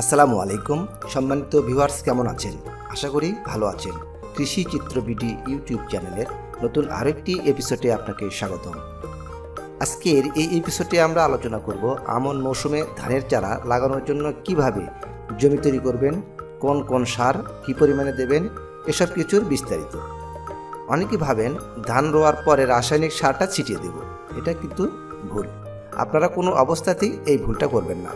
আসসালামু আলাইকুম। সম্মানিত ভিউয়ার্স, কেমন আছেন? আশা করি ভালো আছেন। কৃষি চিত্র বিডি ইউটিউব চ্যানেলের নতুন আরেকটি এপিসোডে আপনাকে স্বাগতম। আজকের এই এপিসোডে আমরা আলোচনা করব আমন মৌসুমে ধানের চারা লাগানোর জন্য কীভাবে জমি তৈরি করবেন, কোন কোন সার কী পরিমাণে দেবেন, এসব কিছুর বিস্তারিত। অনেকে ভাবেন, ধান রোয়ার পরে রাসায়নিক সারটা ছিটিয়ে দেব। এটা কিন্তু ভুল। আপনারা কোনো অবস্থাতেই এই ভুলটা করবেন না।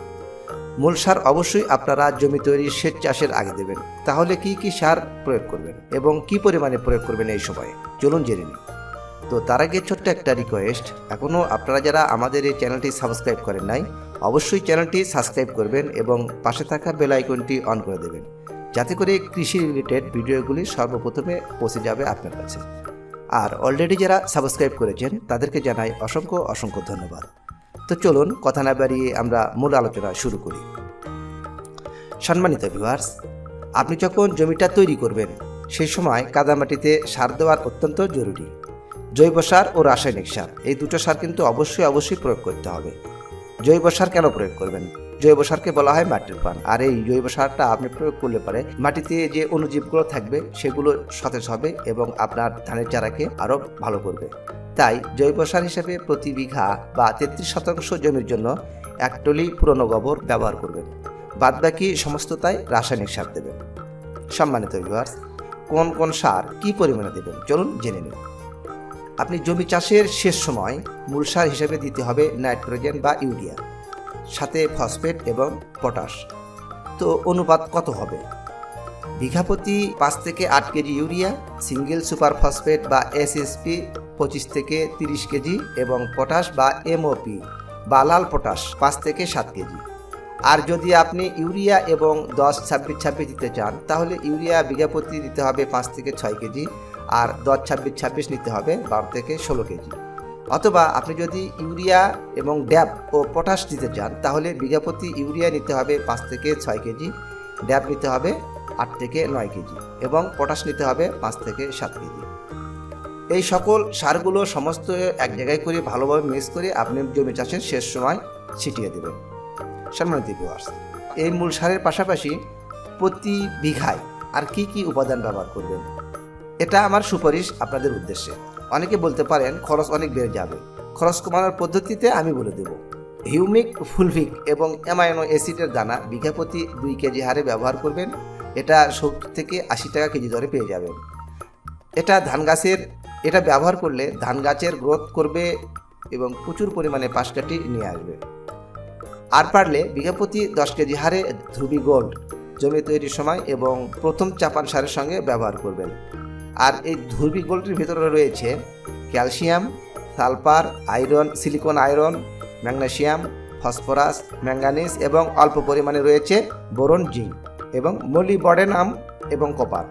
মূল সার অবশ্যই আপনারা জমি তৈরির সেচ চাষের আগে দেবেন। তাহলে কি কি সার প্রয়োগ করবেন এবং কি পরিমাণে প্রয়োগ করবেন এই সময়ে? চলুন জেনে নিন তো তার আগে ছোট্ট একটা রিকোয়েস্ট এখনও আপনারা যারা আমাদের এই চ্যানেলটি সাবস্ক্রাইব করেন নাই, অবশ্যই চ্যানেলটি সাবস্ক্রাইব করবেন এবং পাশে থাকা বেল আইকনটি অন করে দেবেন। যাতে করে কৃষি রিলেটেড ভিডিওগুলি সর্বপ্রথমে পৌঁছে যাবে আপনার কাছে। আর অলরেডি যারা সাবস্ক্রাইব করেছেন, তাদেরকে জানাই অসংখ্য অসংখ্য ধন্যবাদ। তো চলুন কথা না বাড়িয়ে আমরা মূল আলোচনা শুরু করি। সম্মানিত ভিউয়ার্স আপনি যখন জমিটা তৈরি করবেন সেই সময় কাদামাটিতে সার দেওয়ার অত্যন্ত জরুরি। জৈব সার ও রাসায়নিক সার, এই দুটো সার কিন্তু অবশ্যই অবশ্যই প্রয়োগ করতে হবে। জৈব সার কেন প্রয়োগ করবেন? জৈব সারকে বলা হয় মাটির পান। আর এই জৈব সারটা আপনি প্রয়োগ করলে পারে মাটিতে যে অণুজীবগুলো থাকবে, সেগুলো সতেজ হবে এবং আপনার ধানের চারাকে আরও ভালো করবে। তাই জৈব সার হিসেবে প্রতি বিঘা বা তেত্রিশ শতাংশ জমির জন্য এক টলি পুরনো গোবর ব্যবহার করবেন। বাদবাকি সমস্তটাই রাসায়নিক সার দেবেন। সম্মানিত ভিউয়ার্স কোন কোন সার কি পরিমাণে দেবেন চলুন জেনে নিন আপনি জমি চাষের শেষ সময় মূল সার হিসেবে দিতে হবে নাইট্রোজেন বা ইউরিয়া, সাথে ফসফেট এবং পটাশ। তো অনুপাত কত হবে? বিঘা প্রতি পাঁচ থেকে আট kg urea, single super phosphate বা এসএসপি পঁচিশ থেকে তিরিশ কেজি এবং পটাশ বা এমওপি বা লাল পটাশ পাঁচ থেকে সাত কেজি। আর যদি আপনি ইউরিয়া এবং দশ ছাব্বিশ ছাব্বিশ দিতে চান, তাহলে ইউরিয়া বিঘা প্রতি দিতে হবে পাঁচ থেকে ছয় কেজি আর দশ ছাব্বিশ ছাব্বিশ নিতে হবে বারো থেকে ষোলো কেজি। অথবা আপনি যদি ইউরিয়া এবং ড্যাব ও পটাশ দিতে চান, তাহলে বিঘা প্রতি ইউরিয়া নিতে হবে পাঁচ থেকে ছয় কেজি, ড্যাব নিতে হবে আট থেকে নয় কেজি এবং পটাশ নিতে হবে পাঁচ থেকে সাত কেজি। এই সকল সারগুলো সমস্ত এক জায়গায় করে ভালোভাবে মিক্স করে আপনি জমি চাষের শেষ সময় ছিটিয়ে দেবেন। সম্মানিত ভিউয়ার্স এই মূল সারের পাশাপাশি প্রতি বিঘায় আর কি কি উপাদান ব্যবহার করবেন? এটা আমার সুপারিশ আপনাদের উদ্দেশ্যে। অনেকে বলতে পারেন, খরচ অনেক বেড়ে যাবে। খরচ কমানোর পদ্ধতিতে আমি বলে দেব। হিউমিক ফুলভিক এবং অ্যামাইনো অ্যাসিডের দানা বিঘা প্রতি দুই কেজি হারে ব্যবহার করবেন। এটা সত্তর থেকে আশি টাকা কেজি দরে পেয়ে যাবেন। এটা ধান গাছের এটা ব্যবহার করলে ধান গাছের গ্রোথ করবে এবং প্রচুর পরিমাণে পাশ কাটি নিয়ে আসবে। আর পারলে বিঘা প্রতি দশ কেজি হারে ধ্রুবি গোল্ড জমি তৈরির সময় এবং প্রথম চাপান সারের সঙ্গে ব্যবহার করবেন। আর এই ধ্রুবি গোল্ডের ভিতরে রয়েছে calcium sulphur iron silicon iron magnesium phosphorus manganese এবং অল্প পরিমাণে রয়েছে বোরন জিঙ্ক এবং মলিবডেনাম এবং কপার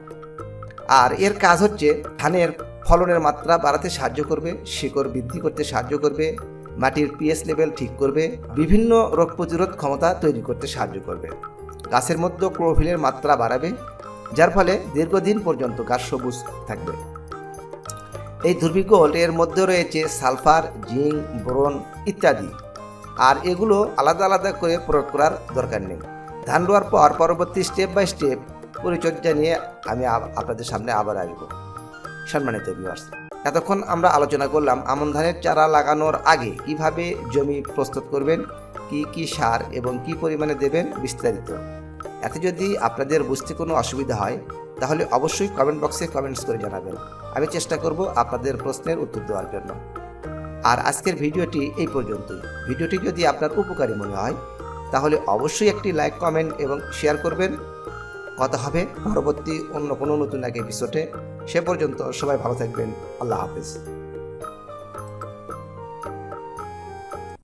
আর এর কাজ হচ্ছে ধানের ফলনের মাত্রা বাড়াতে সাহায্য করবে, শিকড় বৃদ্ধি করতে সাহায্য করবে, মাটির পিএস লেভেল ঠিক করবে, বিভিন্ন রোগ প্রতিরোধ ক্ষমতা তৈরি করতে সাহায্য করবে। গাছের মধ্যে ক্লোরোফিলের মাত্রা বাড়াবে, যার ফলে দীর্ঘদিন পর্যন্ত গাছ সবুজ থাকবে। এই দুর্বিকল এর মধ্যে রয়েছে সালফার, জিঙ্ক, বোরন ইত্যাদি। আর এগুলো আলাদা আলাদা করে প্রয়োগ করার দরকার নেই। ধান রোয়ার পর পরবর্তী স্টেপ বাই স্টেপ পরিচর্যা নিয়ে আমি আপনাদের সামনে আবার আসব। সম্মানিত ভিউয়ার্স এতক্ষণ আমরা আলোচনা করলাম আমন ধানের চারা লাগানোর আগে কীভাবে জমি প্রস্তুত করবেন, কি কি সার এবং কি পরিমাণে দেবেন বিস্তারিত। এতে যদি আপনাদের বুঝতে কোনো অসুবিধা হয়, তাহলে অবশ্যই কমেন্ট বক্সে কমেন্টস করে জানাবেন। আমি চেষ্টা করব আপনাদের প্রশ্নের উত্তর দেওয়ার জন্য। আর আজকের ভিডিওটি এই পর্যন্তই। ভিডিওটি যদি আপনার উপকারী মনে হয়, তাহলে অবশ্যই একটি লাইক কমেন্ট এবং শেয়ার করবেন। কথা হবে। পরবর্তী অন্য কোনো নতুন এক এপিসোডে সে পর্যন্ত সবাই ভালো থাকবেন। আল্লাহ হাফেজ।